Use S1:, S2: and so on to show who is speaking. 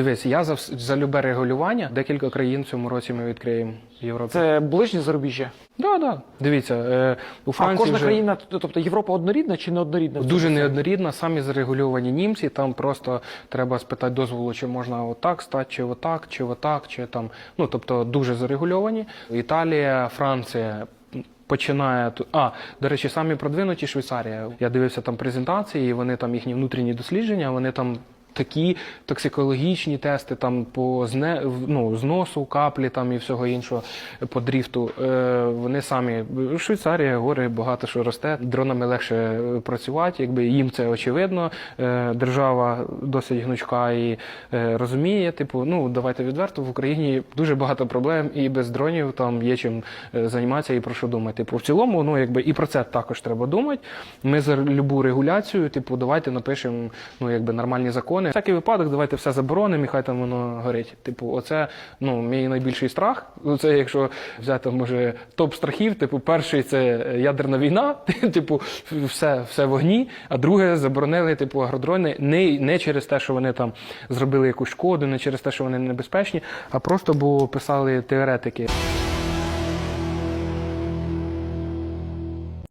S1: Дивись, я за, вс- за любе регулювання. Декілька країн в цьому році ми відкриємо в Європі.
S2: Це ближнє зарубіжжя.
S1: Да, да. Дивіться, е, у
S2: А
S1: Франції
S2: кожна
S1: вже
S2: країна, тобто Європа однорідна чи не однорідна? цьому
S1: дуже
S2: сенсі?
S1: неоднорідна, самі зарегульовані німці. Там просто треба спитати дозволу, чи можна отак стати, чи отак, чи отак, чи там. Ну тобто дуже зарегульовані. Італія, Франція. Починає ту- а до речі, самі продвинуті Швейцарія. Я дивився там презентації, і вони там їхні внутрішні дослідження. Вони там такі токсикологічні тести, там по зне, ну, зносу, каплі там і всього іншого по дріфту. Е, вони самі Швейцарія, гори багато що росте. Дронами легше е, працювати, якби їм це очевидно. Е, держава досить гнучка і е, розуміє. Типу, ну давайте відверто в Україні дуже багато проблем, і без дронів там є чим е, займатися і про що думати. Типу, в цілому, ну якби і про це також треба думати. Ми за любу регуляцію, типу, давайте напишемо ну якби нормальні закони. Всякий випадок, давайте все заборонимо, і хай там воно горить. Типу, оце ну мій найбільший страх. Ну, Це якщо взяти може топ страхів, типу, перший це ядерна війна, типу, все, все в огні. А друге заборонили типу агродрони не, не через те, що вони там зробили якусь шкоду, не через те, що вони небезпечні, а просто бо писали теоретики.